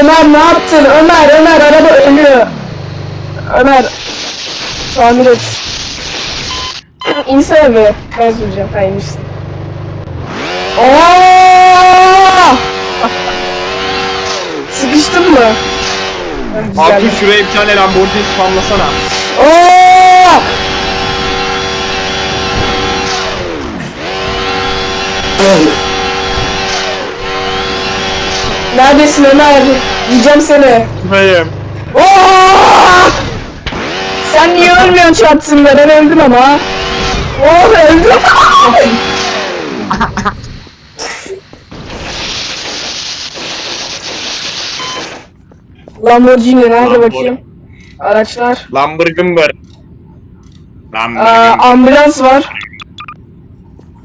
Ömer ne yaptın? Ömer Ömer araba ölüyor. Ömer tamir et. İnsene be. Ben süreceğim. Ha inmişsin. Oo! Sıkıştın mı? Abi şuraya bir tane Lamborghini spamlasana. Oo! Neredesin Ömer? Yiyeceğim seni. Gitmeyim. Oo! Sen niye ölmüyorsun çarpsınla? Ben öldüm ama. Oh öldüm. Lamborghini nerede bakayım? Araçlar. Lamborghini var. Aa, Lamborghini. ambulans var.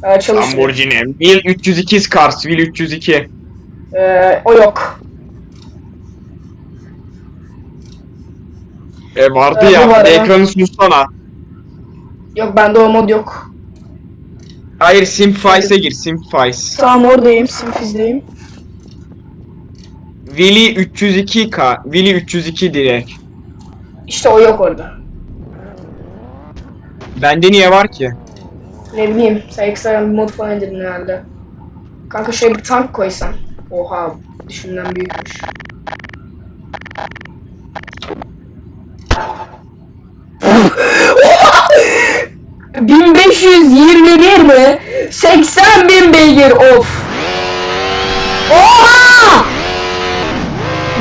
Aa, çalışıyor. Lamborghini. Will 302 Cars. Will 302. Ee, o yok. E vardı Ee, bu ya. var ya. ekranı sunsana. Yok bende o mod yok. Hayır Simplifice'e gir. Simplifice. Tamam oradayım. Simfizdeyim. Willy 302K. Willy 302 direkt. İşte o yok orada. Bende niye var ki? Ne bileyim. Sen ekstra bir mod falan indirdin herhalde. Kanka şöyle bir tank koysan. Oha. Düşünden büyükmüş. ...1521 mi? 80 bin beygir of! Oha!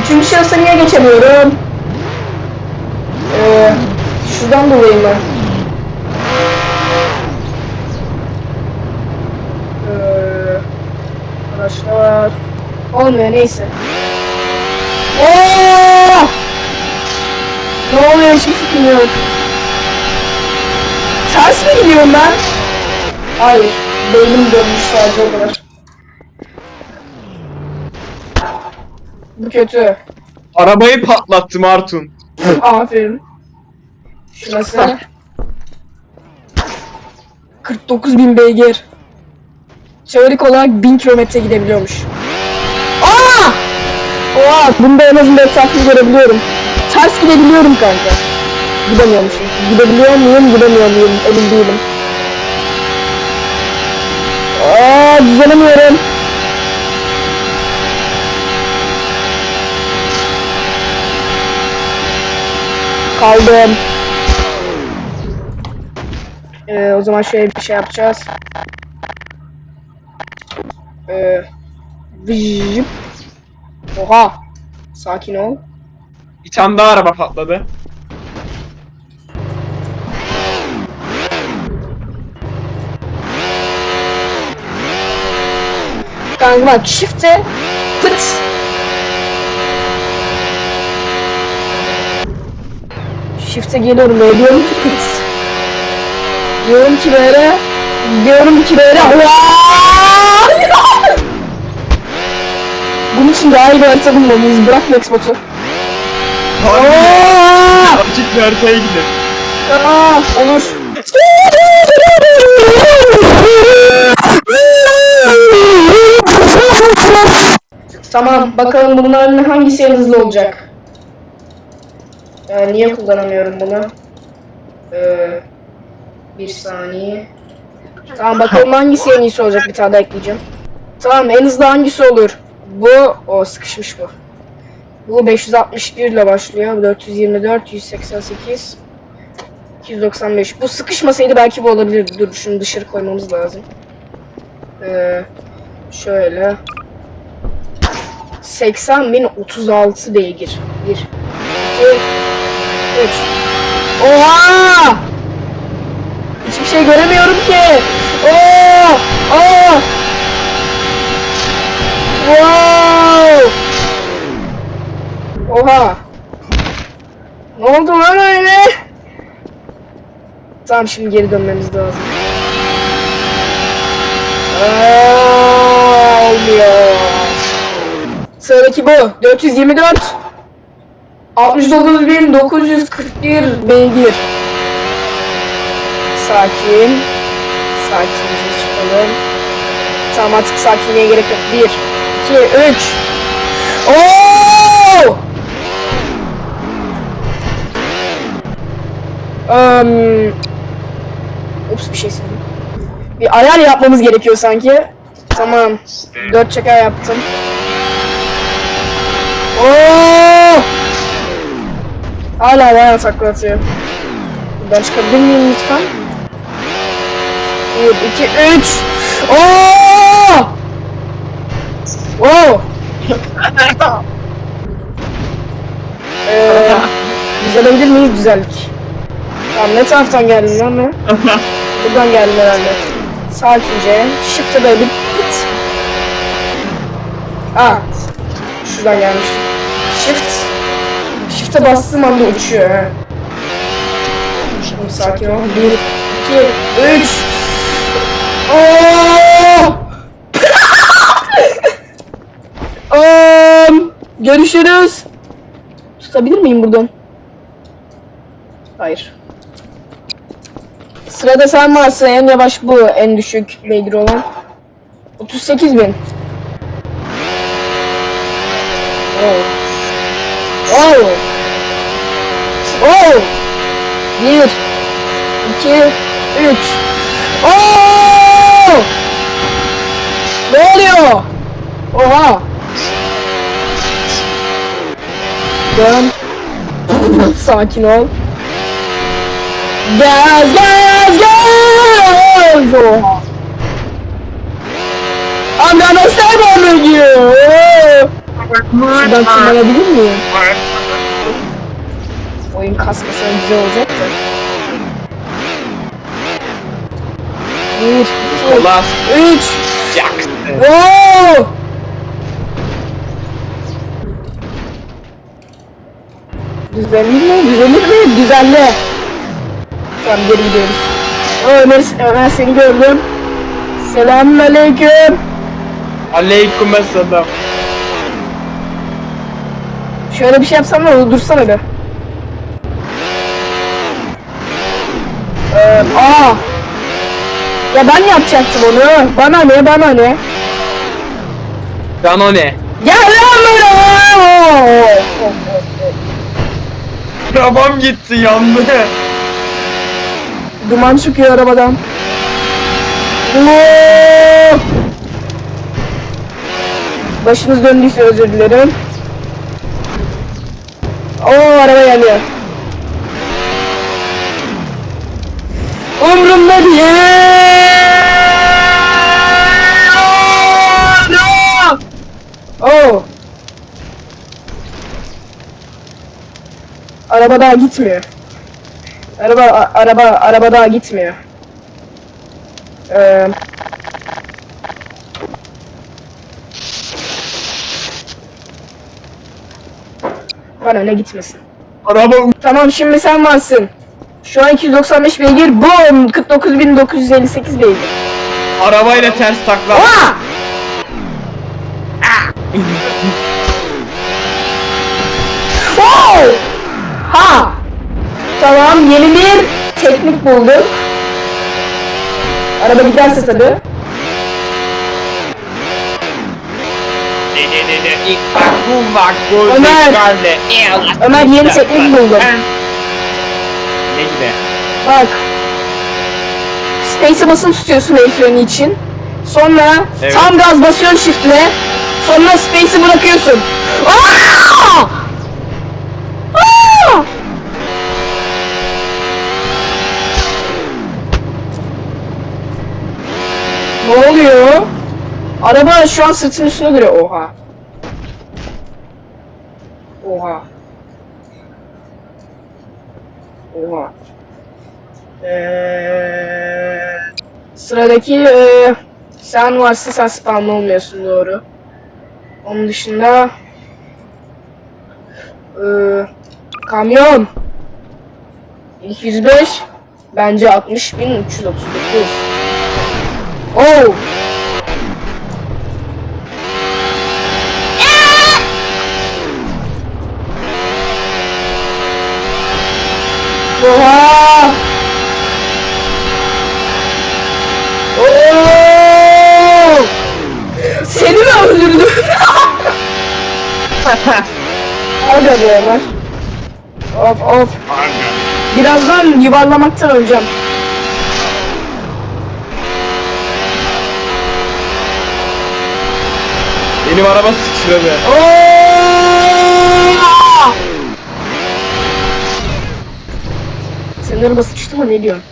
Üçüncü şahısa niye geçemiyorum? Ee, şuradan dolayı mı? Ee, arkadaşlar olmuyor neyse. Oo! Ne oluyor hiçbir fikrim yok. Ters mi gidiyorum ben? Hayır. Beynim dönmüş sadece o kadar. Bu kötü. Arabayı patlattım Artun. Aferin. Şurası. 49 bin beygir. Teorik olarak 1000 kilometre gidebiliyormuş. Oha! Bunda en azından etrafını görebiliyorum. Ters gidebiliyorum kanka. Gidemiyormuşum. Gidebiliyor muyum, gidemiyor muyum? Emin değilim. Aa, düzelemiyorum. Kaldım. Ee, o zaman şöyle bir şey yapacağız. Ee, vıjjıp. Oha. Sakin ol. Bir tane daha araba patladı. Kanka bak shift'e pıt. Shift'e geliyorum böyle diyorum ki pıt. Diyorum ki böyle. Diyorum ki böyle. Vaa! Bunun için daha iyi bir harita bulmalıyız. Bırak Xbox'u. Açık bir haritaya gidelim. Aa, olur. Tamam, bakalım bunların hangisi en hızlı olacak? Ee, niye kullanamıyorum bunu? Ee, bir saniye. Tamam bakalım hangisi en iyisi olacak bir tane daha ekleyeceğim. Tamam en hızlı hangisi olur? Bu, o sıkışmış bu. Bu 561 ile başlıyor. Bu 424, 188, 295. Bu sıkışmasaydı belki bu olabilirdi. Dur şunu dışarı koymamız lazım. Ee, şöyle. 80.036 beygir. 1, 2, 3. Oha! Hiçbir şey göremiyorum ki. Oo! Oo! Oha! Ne oldu lan öyle? Tamam şimdi geri dönmemiz lazım. Aa, Olmuyor. Sıradaki bu. 424. 69.941 beygir. Sakin. Sakince çıkalım. Tamam artık sakinliğe gerek yok. 1, 2, 3. Oo! Um, ups bir şey sildim. Bir ayar yapmamız gerekiyor sanki. Tamam. Dört çeker yaptım. Oo! Hala bayağı takla atıyor. Ben çıkabilir miyim lütfen? 1, 2, 3. Oo! Wow! Ee, düzelebilir miyiz? Güzellik. Tamam ne taraftan geldin lan ben? Buradan geldim herhalde. Sakince. Shift'e böyle bir git. Aa. Şuradan gelmiştim. Shift. Shift'e bastığım anda uçuyor ha. Şimdi sakin ol. 1, 2, 3. Oo! Um, görüşürüz. Tutabilir miyim buradan? Hayır. Sırada sen varsın. En yavaş bu. En düşük beygir olan. 38 bin. Oh. Oh. Oh. Bir. iki, Üç. Oh. Ne oluyor? Oha. Dön. Sakin ol. Gaz Oha. I'm gonna step on you. Şuradan tırmanabilir miyim? Oyun kasmasa güzel olacak da. İki, Allah üç. yaktı. Wow! Düzenli mi? Düzenli mi? Düzenli. Tamam geri gidiyoruz. Ömer, Ömer seni gördüm. Selamünaleyküm. Aleyküm selam. Şöyle bir şey yapsam da dursana be. Ee, aa. Ya ben yapacaktım onu. Bana ne bana ne. Can o ne? Gel lan buraya. Arabam gitti yandı. Duman çıkıyor arabadan. Başınız döndüyse özür dilerim. Oo araba geliyor. Umrumda değil. Oo! Oo. Araba daha gitmiyor. Araba a- araba araba daha gitmiyor. Ee, bana ne gitmesin. Araba Tamam şimdi sen varsın. Şu an 295 beygir. Boom! 49.958 beygir. arabayla ters takla. Oha! Tamam yeni bir teknik bulduk. Araba giderse tabi. Ne ne ne ne ilk bak bu bak bu Ömer. Ömer yeni teknik buldum. Ne gibi? Bak. Space'e basılı tutuyorsun el freni için. Sonra Evet. tam gaz basıyorsun shift'le. Sonra space'i bırakıyorsun. Aa! Ne oluyor? Araba şu an sırtının üstüne duruyor. Oha. Oha. Oha. Ee, sıradaki ee, sen varsa sen spamlı olmuyorsun doğru. Onun dışında ee, kamyon İlk 105 bence 60.339 Oh! Oha! Oo! Seni mi öldürdüm? Hadi be Ömer. Of of. Birazdan yuvarlamaktan öleceğim. Benim araba sıçradı. Senin araba sıçtı mı ne diyorsun?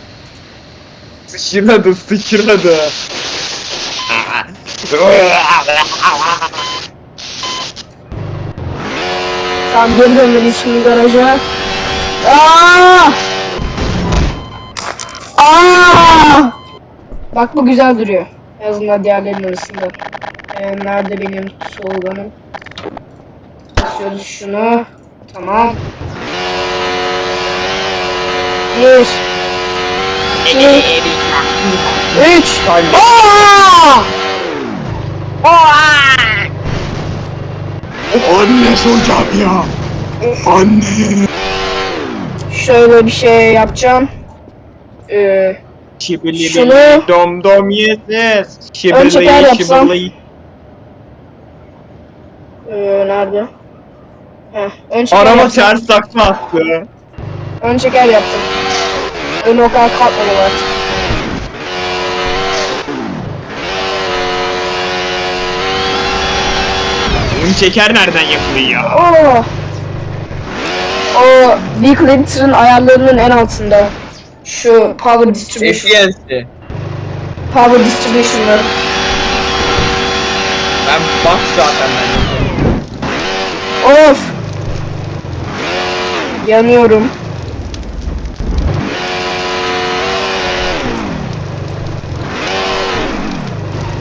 Sıçradı, sıçradı. Tamam geri dönmeliyiz şimdi garaja. Aa! Aa! Bak bu güzel duruyor. En azından diğerlerinin arasında. Ee, nerede benim sloganım? Basıyoruz şunu. Tamam. Bir. iki, Üç. Aa! Aa! Anne hocam ya. Anne. Şöyle bir şey yapacağım. Ee, Şibili Şunu- bili dom dom yeses. Şibili çeker yapsam. şibili. E, nerede? Heh, ön çeker Araba yaptım. ters takla attı. Ön çeker yaptım. Ön o kadar kalkmadı artık. Ön çeker nereden yapılıyor? Oo. O Vehicle Editor'ın ayarlarının en altında. Şu Power Distribution. FPS'ti. Power Distribution'lar. Ben bak zaten ben. Of. Yanıyorum.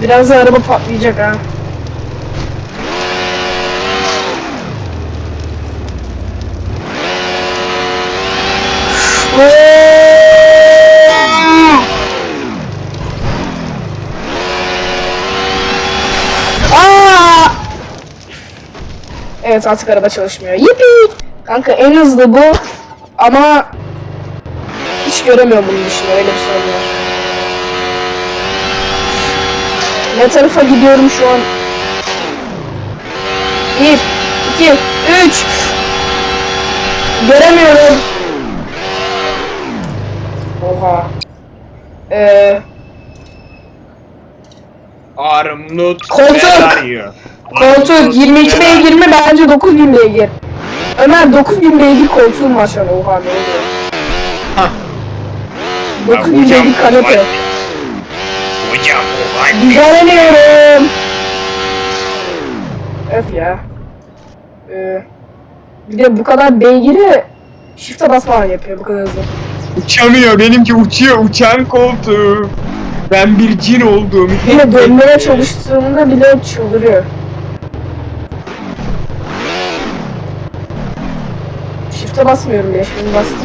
Biraz da araba patlayacak ha. Aa! Evet artık araba çalışmıyor. Yipi! Kanka en hızlı bu ama hiç göremiyorum bunun dışında öyle bir sorun var. Ne tarafa gidiyorum şu an? Bir, iki, üç. Göremiyorum. Oha. Ee, Armut Koltuk. Koltuk 22 beygir mi? Bence 9000 beygir. Ömer 9000 beygir koltuğum var şu an. Oha ne oluyor? Hah. 9000 beygir kanepe. Hocam o halde. Güzeleniyorum. Öf ya. Ee, bir de bu kadar beygiri shift'e basmadan yapıyor bu kadar hızlı. Uçamıyor benimki uçuyor uçan koltuğu. Ben bir cin oldum. Yine dönmeye çalıştığımda bile çıldırıyor. Shift'e basmıyorum bile şimdi bastım.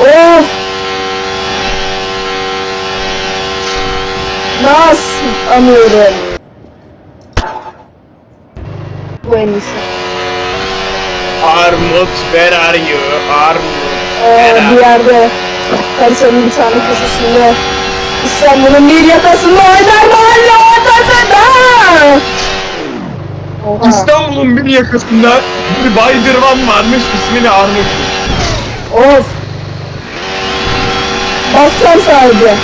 Of! Nasıl anıyorum? Bu en iyisi. Armut where are you? Armut. Ee, bir yerde haritanın bir tane köşesinde İstanbul'un bir yakasında Haydar Mahalle ortasında. Oha. İstanbul'un bir yakasında bir baydırvan varmış ismini Armut. Of. Basacağım sadece.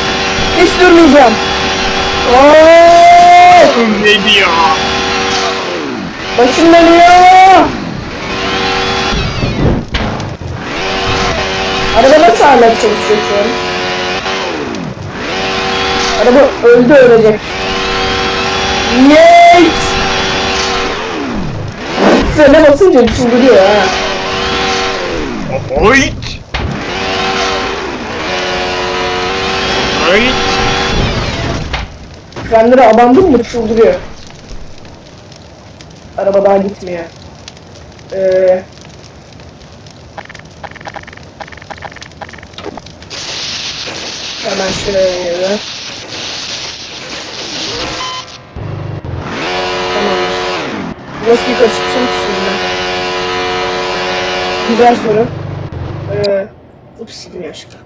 Hiç durmayacağım. Of. Ne diyor? Başım dönüyor. Araba nasıl hala çalışıyor şu an? Araba öldü ölecek. Yeet! Frene basınca çıldırıyor ha. Oyt. Oyt. Frenlere abandım mı çıldırıyor. Araba daha gitmiyor. Ee, hemen şuraya. Tamamdır. Nasıl yukarı çıkacağım ki şimdi? Güzel soru. Ee, ups, yine aşkım.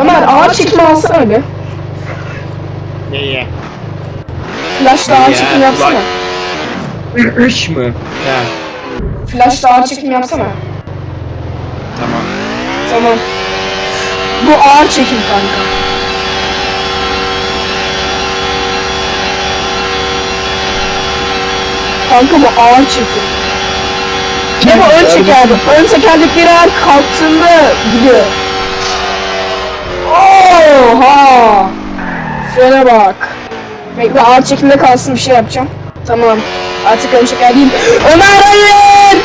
Ömer ağaç iklimi alsana öyle. Neye? Flash'la ağaç iklimi yapsana. Bak. Iş mı? Ha, Flash'la ağır çekim yapsana. tamam. Tamam. Bu ağır çekim kanka. Kanka bu ağır çekim. Ne bu ön tekerlek? Ön tekerlekleri eğer kalktığında gidiyor. Oha! Frene bak. Bekle ağır çekimde kalsın bir şey yapacağım. Tamam. Artık çeker değil. Ömer hayır!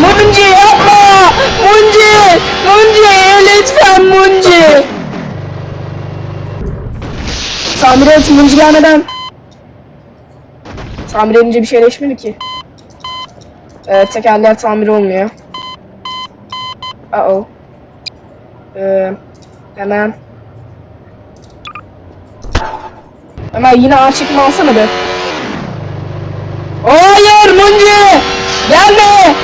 Munci yapma! Munci! Munci lütfen Munci! Tamir et Munci gelmeden. Tamir edince bir şey değişmedi ki. Ee, tekerler tamir olmuyor. Uh oh. Ee, hemen. Hemen yine ağır çekim alsana be. Munci! Gelme!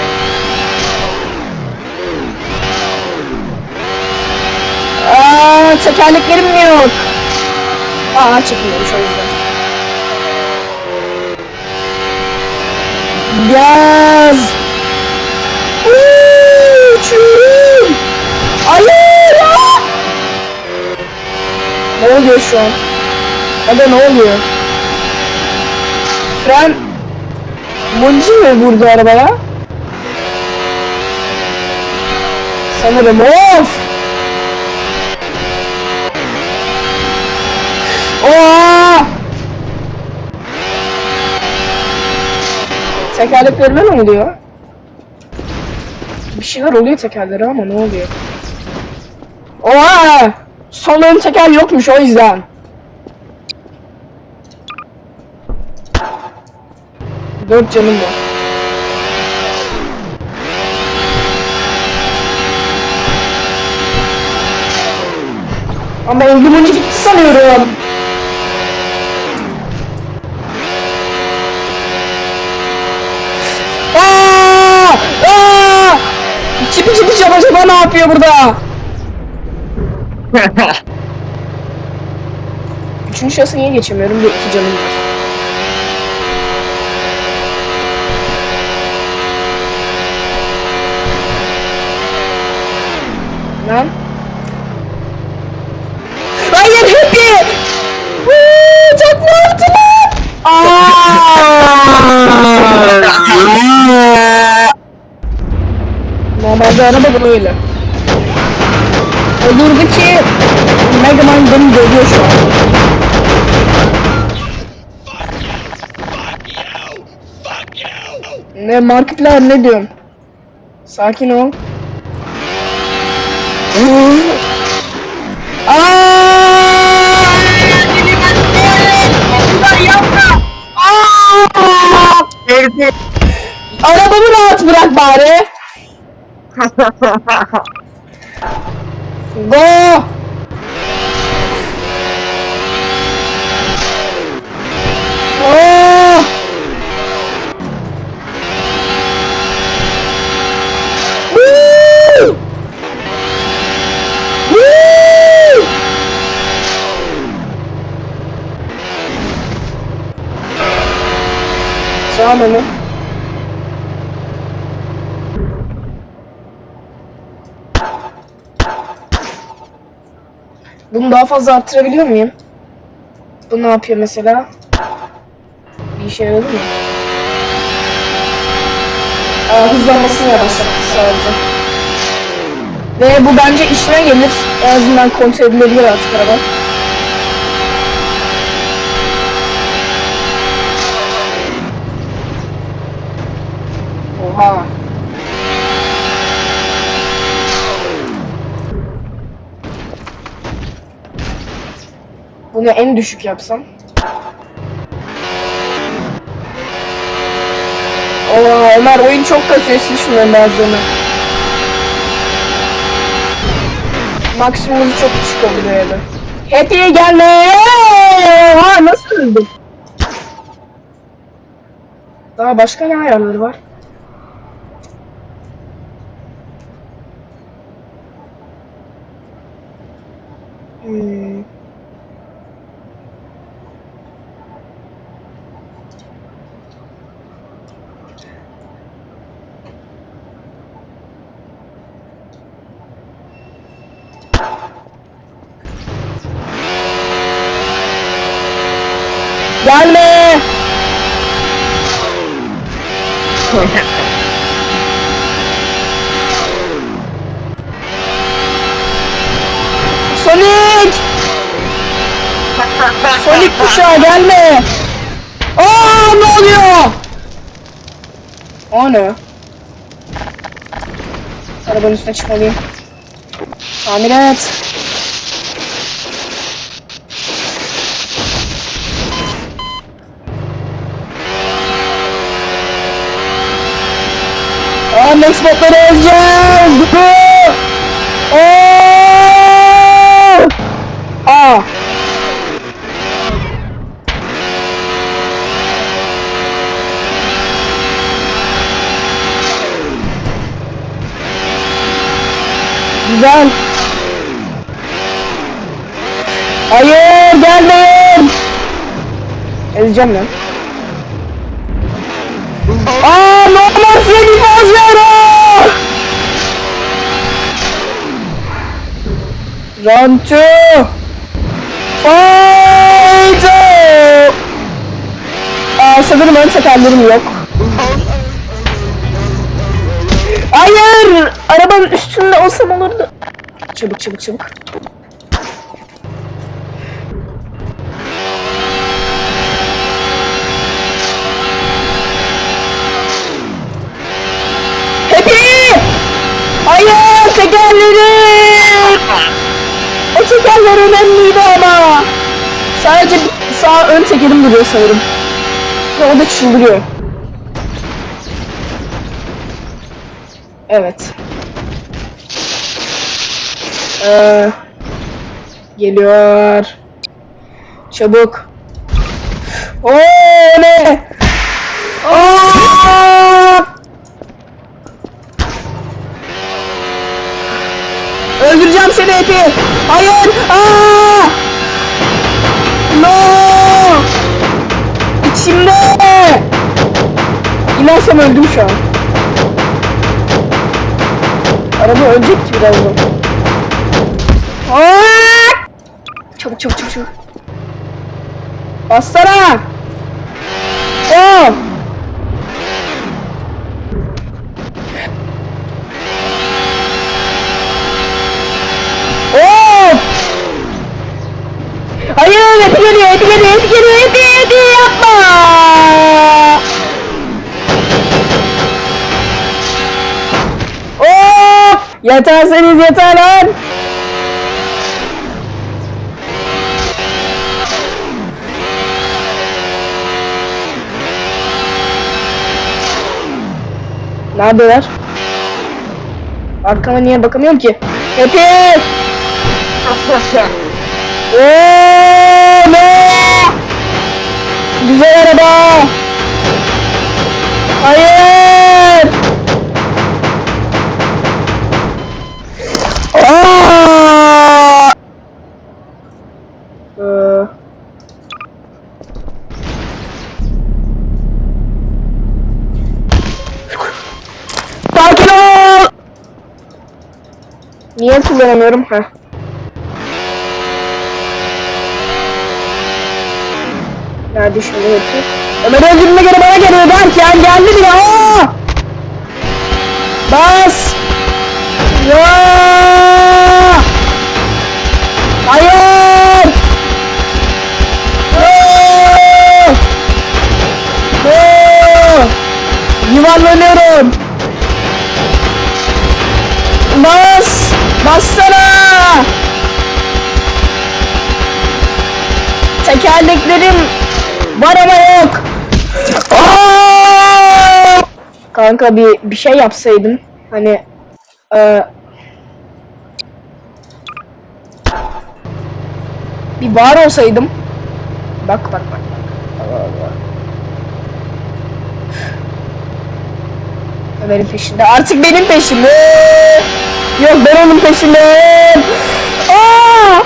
Aa, tekerleklerim yok. Aa, çekmiyormuş o yüzden. Gaz! Uuu, Uçuyorum! Hayır! Aa! Ne oluyor şu an? Ada ne oluyor? Fren... Munci mi vurdu arabaya? Sanırım of! Oha! Tekerleklerime ne oluyor? Bir şeyler oluyor tekerlere ama ne oluyor? Oha! Son ön teker yokmuş o yüzden. Dört canım var. Ama Engin Muncu gitti sanıyorum. Aa! Aa! Çipi çipi çaba ne yapıyor burada? Üçüncü şahısı niye geçemiyorum? Bir iki canım var. Araba böyle. Ki Mega Man beni dövüyor şu an. Ne marketler ne diyorum? Sakin ol. Arabamı rahat bırak bari. Go. Oh. Woo! Woo! Sağ mı? Bunu daha fazla arttırabiliyor muyum? Bu ne yapıyor mesela? Bir işe yaradı mı? Aa, hızlanmasını yavaşlattı sadece. Ve bu bence işine gelir. En azından kontrol edilebilir artık araba. Oha. Bunu en düşük yapsam. Oo Ömer oyun çok kasıyor sil şunların. Maksimumuzu çok düşük oluyor ya da. Happy'ye gelme! Ha nasıl öldüm? Daha başka ne ayarları var? Gelme. Sonic! Sonic kuşağı gelme! Aa ne oluyor? O ne? Arabanın üstüne çıkmalıyım. Tamir et. Aa Max botları ezeceğiz! Aa! Güzel. Hayır gelmeyin. Ezeceğim ben. Aa bozuyorum. Rantu. Fight! Aa sanırım ön tekerlerim yok. Hayır! Arabanın üstünde olsam olurdu. Çabuk çabuk çabuk. Hayır tekerlerim! O tekerler önemliydi ama. Sadece sağ ön tekerim duruyor sanırım. Ve o da çıldırıyor. Evet. Ee, geliyor. Çabuk. Oo ne? Aa! Öldüreceğim seni Epi. Hayır. Aa! No! İçimde. İnersem öldüm şu an. Araba ölecek ki birazdan. Aa! Çabuk çabuk çabuk çabuk. Bassana. Oh! Oh! Yeterseniz yeter lan! Neredeler? Arkama niye bakamıyorum ki? Ooo ne? Güzel araba! Hayır! Niye kullanamıyorum? Heh. Nerede şimdi hepsi? Ömer öldürme göre bana geliyor derken geldi bile. Aa! Bas! Ya! Bassana! Tekerleklerim var ama yok. Aa! Kanka bir bir şey yapsaydım. Hani e, bir var olsaydım. Bak bak bak. bak. Allah Allah. Ömer'in peşinde. Artık benim peşimde. Yok ben onun peşindeyim. Aa!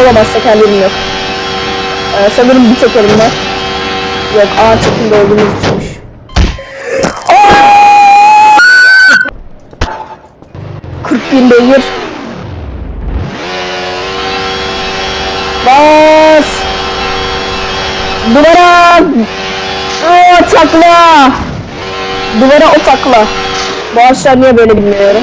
Olamaz tekerlerim yok. Ee, sanırım bir tekerim var. Yok ağır çekimde olduğumuz içinmiş. Aa! 40 bin beygir. Bas! Duvara o takla. Duvara o takla. Bu ağaçlar niye böyle bilmiyorum.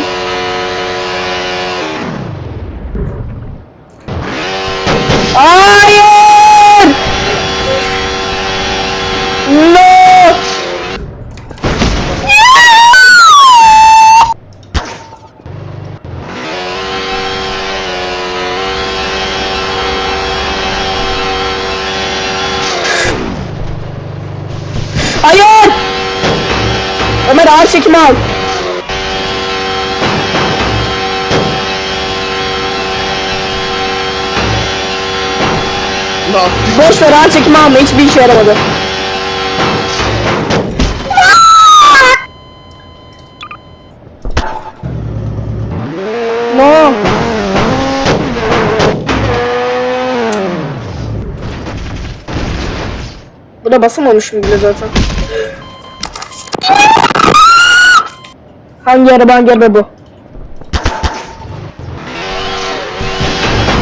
Boş ver ağır çekim alma hiçbir işe yaramadı. No. Bu da basamamışım bile zaten. Hangi araba hangi araba bu?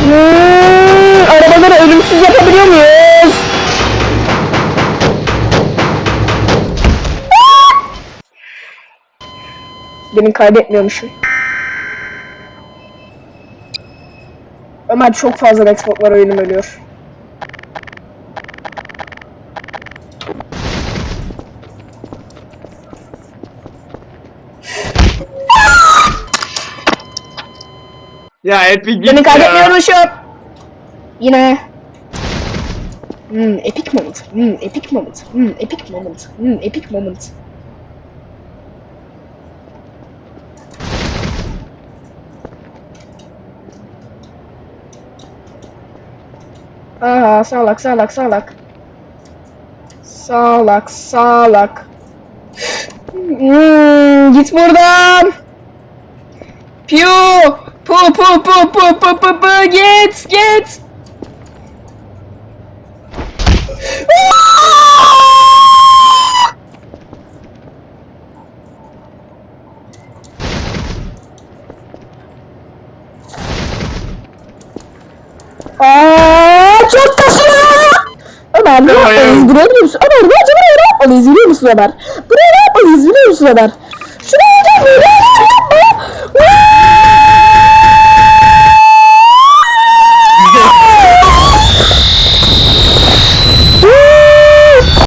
Hmm, arabaları ölümsüz yapabiliyor muyuz? Demin kaydetmiyormuşum. Ömer çok fazla Xbox var oyunum ölüyor. Ya Epic git Demin ya. kaydetmiyormuşum. Yine. Hmm, epic moment. Hmm, epic moment. Hmm, epic moment. Hmm, epic moment. Aa, salak salak salak. Salak salak. Hmm, git buradan. Piu! Pu pu pu pu pu pu pu git git. Aa, çok kasıyor. Ömer ne yapmalıyız? Buraya biliyor musun? Ömer bu acaba ne yapmalıyız biliyor musun Ömer? Buraya ne yapmalıyız biliyor musun Ömer?